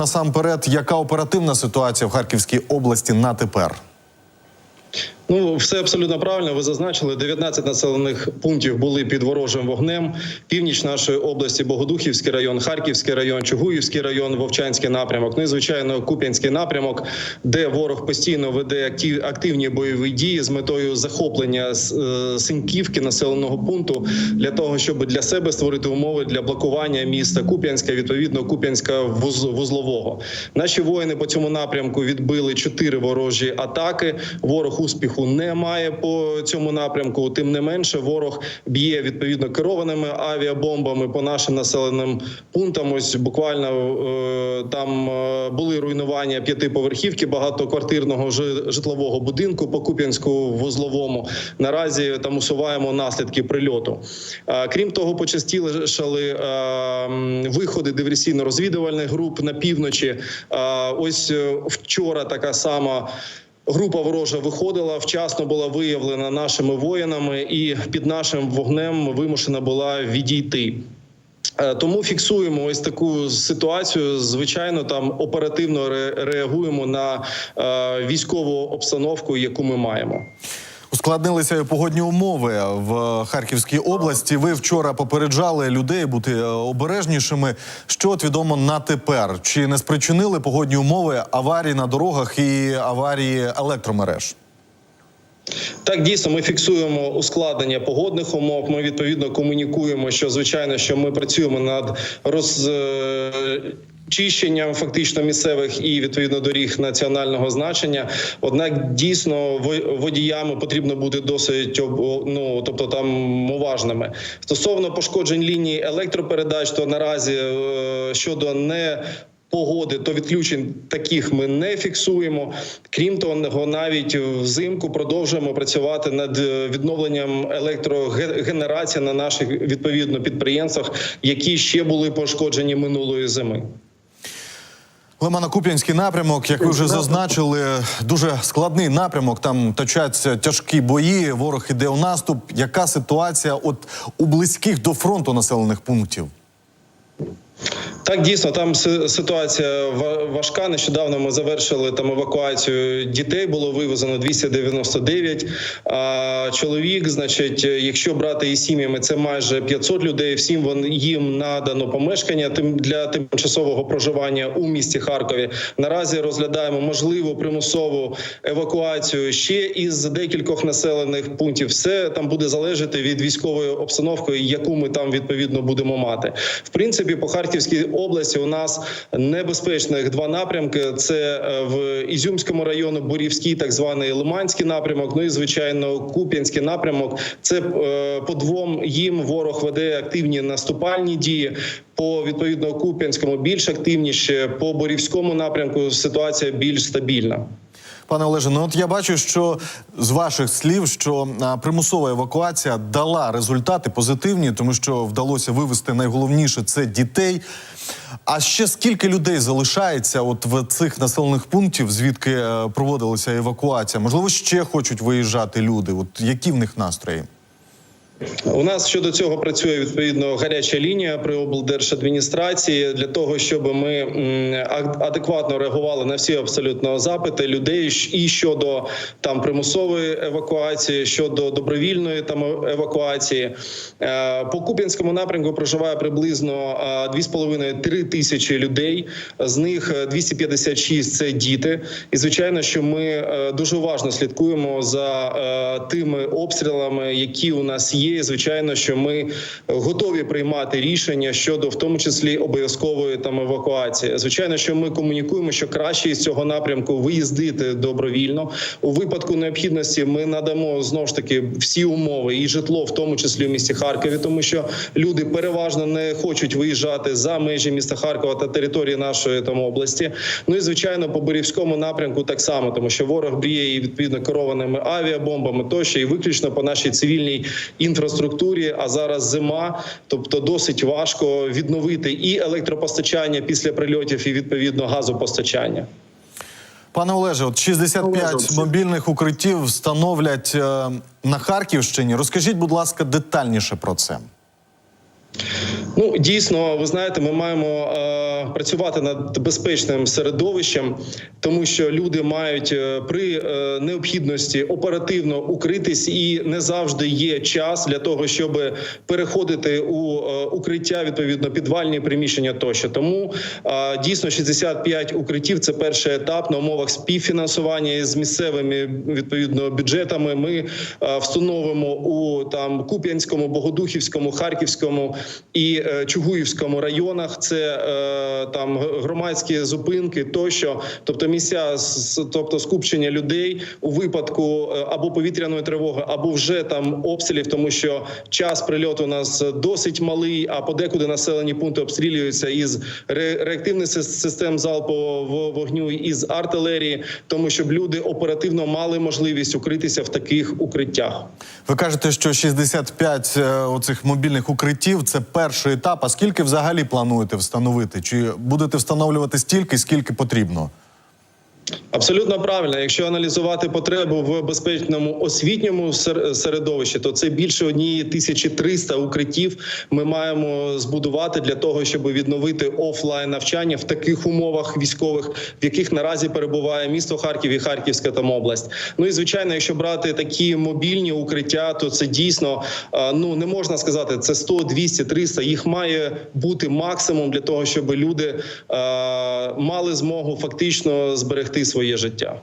Насамперед, яка оперативна ситуація в Харківській області на тепер? Ну, все абсолютно правильно. Ви зазначили 19 населених пунктів були під ворожим вогнем. Північ нашої області, Богодухівський район, Харківський район, Чугуївський район, Вовчанський напрямок. Ну і звичайно, Куп'янський напрямок, де ворог постійно веде актив- активні бойові дії з метою захоплення е, Синьківки населеного пункту для того, щоб для себе створити умови для блокування міста Куп'янська, відповідно Куп'янська вуз- вузлового. Наші воїни по цьому напрямку відбили чотири ворожі атаки. Ворог успіху не має по цьому напрямку. Тим не менше, ворог б'є відповідно керованими авіабомбами по нашим населеним пунктам. Ось буквально е, там е, були руйнування п'ятиповерхівки багатоквартирного жи- житлового будинку по Куп'янську вузловому. Наразі там усуваємо наслідки прильоту. Е, Крім того, почастішали виходи диверсійно-розвідувальних груп на півночі. Ось вчора така сама. Група ворожа виходила вчасно була виявлена нашими воїнами, і під нашим вогнем вимушена була відійти. Е, Тому фіксуємо ось таку ситуацію. Звичайно, там оперативно реагуємо на е, військову обстановку, яку ми маємо. Ускладнилися погодні умови в Харківській області. Ви вчора попереджали людей бути е, обережнішими. Що от відомо на тепер? Чи не спричинили погодні умови аварії на дорогах і аварії електромереж? Так, дійсно, ми фіксуємо ускладнення погодних умов. Ми відповідно комунікуємо, що звичайно, що ми працюємо над розчищенням фактично місцевих і відповідно доріг національного значення. Однак дійсно водіями потрібно бути досить ну, тобто там уважними. Стосовно пошкоджень ліній електропередач, то наразі е, щодо не Погоди то відключень таких ми не фіксуємо. Крім того, навіть взимку продовжуємо працювати над відновленням електрогенерації на наших відповідно підприємствах, які ще були пошкоджені минулої зими. Лимано-Куп'янський напрямок, як ви вже зазначили, дуже складний напрямок. Там точаться тяжкі бої. Ворог іде у наступ. Яка ситуація от у близьких до фронту населених пунктів? Так, дійсно, там ситуація ва- важка. Нещодавно ми завершили там евакуацію дітей. Було вивезено 299 а, чоловік. Значить, е, якщо брати із сім'ями, це майже 500 людей. Всім вон їм надано помешкання тим для тимчасового проживання у місті Харкові. Наразі розглядаємо можливу примусову евакуацію ще із декількох населених пунктів. Все там буде залежати від військової обстановки, яку ми там відповідно будемо мати. В принципі, по Харківській області у нас небезпечних два напрямки: це е, в Ізюмському району, Бурівський, так званий Лиманський напрямок. Ну і звичайно, Куп'янський напрямок. Це е, по двом їм ворог веде активні наступальні дії. По відповідно Куп'янському більш активніше, по Борівському напрямку ситуація більш стабільна. Пане Олеже, ну от я бачу, що з ваших слів, що примусова евакуація дала результати позитивні, тому що вдалося вивести найголовніше це дітей. А ще скільки людей залишається от в цих населених пунктів, звідки е, проводилася евакуація? Можливо, ще хочуть виїжджати люди. От які в них настрої? У нас щодо цього працює відповідно гаряча лінія при облдержадміністрації для того, щоб ми ад- адекватно реагували на всі абсолютно запити людей і щодо там примусової евакуації, щодо добровільної там евакуації. Е, По Куп'янському напрямку проживає приблизно е, 2,5-3 тисячі людей. З них е, 256 – це діти. І звичайно, що ми е, дуже уважно слідкуємо за е, тими обстрілами, які у нас є. І, Звичайно, що ми готові приймати рішення щодо в тому числі обов'язкової там евакуації. Звичайно, що ми комунікуємо, що краще із цього напрямку виїздити добровільно. У випадку необхідності ми надамо знову ж таки всі умови і житло, в тому числі в місті Харкові, тому що люди переважно не хочуть виїжджати за межі міста Харкова та території нашої там області. Ну і звичайно, по Борівському напрямку так само, тому що ворог б'є і відповідно керованими авіабомбами тощо, і виключно по нашій цивільній інфраструктурі. А зараз зима, тобто досить важко відновити і електропостачання після прильотів, і відповідно газопостачання. Пане Олеже, от 65 мобільних укриттів встановлять е, на Харківщині. Розкажіть, будь ласка, детальніше про це. Ну дійсно, ви знаєте, ми маємо е, працювати над безпечним середовищем, тому що люди мають е, при е, необхідності оперативно укритись, і не завжди є час для того, щоб переходити у е, укриття, відповідно підвальні приміщення тощо. Тому е, дійсно 65 укриттів це перший етап на умовах співфінансування з місцевими відповідно бюджетами. Ми е, встановимо у там Куп'янському, Богодухівському, Харківському і е, Чугуївському районах. Це е, там громадські зупинки тощо, тобто місця тобто скупчення людей у випадку е, або повітряної тривоги, або вже там обстрілів, тому що час прильоту у нас досить малий, а подекуди населені пункти обстрілюються із реактивних систем залпового вогню із артилерії, тому щоб люди оперативно мали можливість укритися в таких укриттях. Ви кажете, що 65 е, оцих мобільних укриттів це перший етап. А скільки взагалі плануєте встановити? Чи будете встановлювати стільки, скільки потрібно? Абсолютно правильно. Якщо аналізувати потребу в безпечному освітньому сер- середовищі, то це більше однієї тисячі триста укриттів. Ми маємо збудувати для того, щоб відновити офлайн навчання в таких умовах військових, в яких наразі перебуває місто Харків і Харківська там область. Ну і звичайно, якщо брати такі мобільні укриття, то це дійсно ну не можна сказати, це 100, 200, 300. Їх має бути максимум для того, щоб люди мали змогу фактично зберегти своє життя.